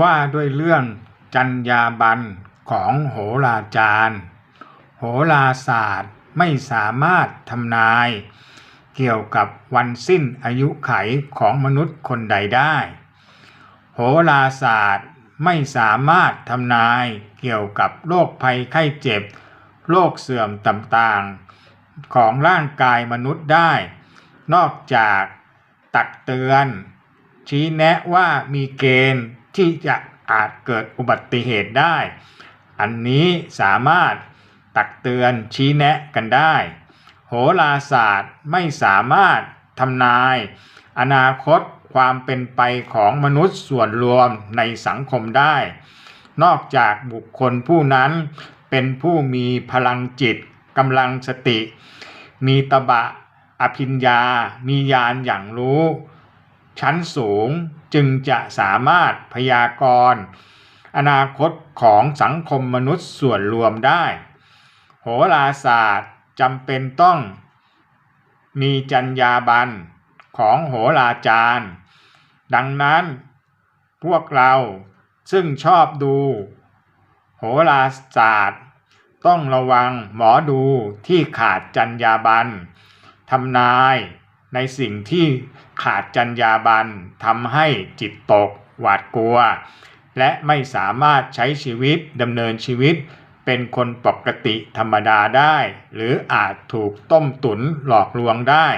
ว่าด้วยเรื่องจรรยาบรรณของโหราจารย์ โหราศาสตร์ไม่สามารถทำนาย เกี่ยวกับวันสิ้นอายุไขของมนุษย์คนใดได้ โหราศาสตร์ไม่สามารถทำนายเกี่ยวกับโรคภัยไข้เจ็บ โรคเสื่อมต่างๆ ของร่างกายมนุษย์ได้ นอกจากตักเตือน ชี้แนะว่ามีเกณฑ์ ที่จะอาจเกิดอุบัติเหตุได้ อันนี้สามารถตักเตือนชี้แนะกันได้ โหราศาสตร์ไม่สามารถทำนาย อนาคตความเป็นไปของมนุษย์ส่วนรวมในสังคมได้ นอกจากบุคคลผู้นั้นเป็นผู้มีพลังจิตกำลังสติ มีตบะอภิญญา มีญาณอย่างรู้ ชั้นสูงจึงจะสามารถพยากรณ์อนาคตของสังคมมนุษย์ส่วนรวมได้ โหราศาสตร์จำเป็นต้องมีจรรยาบรรณของโหราจารย์ ดังนั้นพวกเราซึ่งชอบดู โหราศาสตร์ ต้องระวังหมอดูที่ขาดจรรยาบรรณทำนาย ในสิ่งที่ขาดจรรยาบรรณทำให้จิตตก หวาดกลัว และไม่สามารถใช้ชีวิตดำเนินชีวิต เป็นคนปกติธรรมดาได้ หรืออาจถูกต้มตุ๋นหลอกลวงได้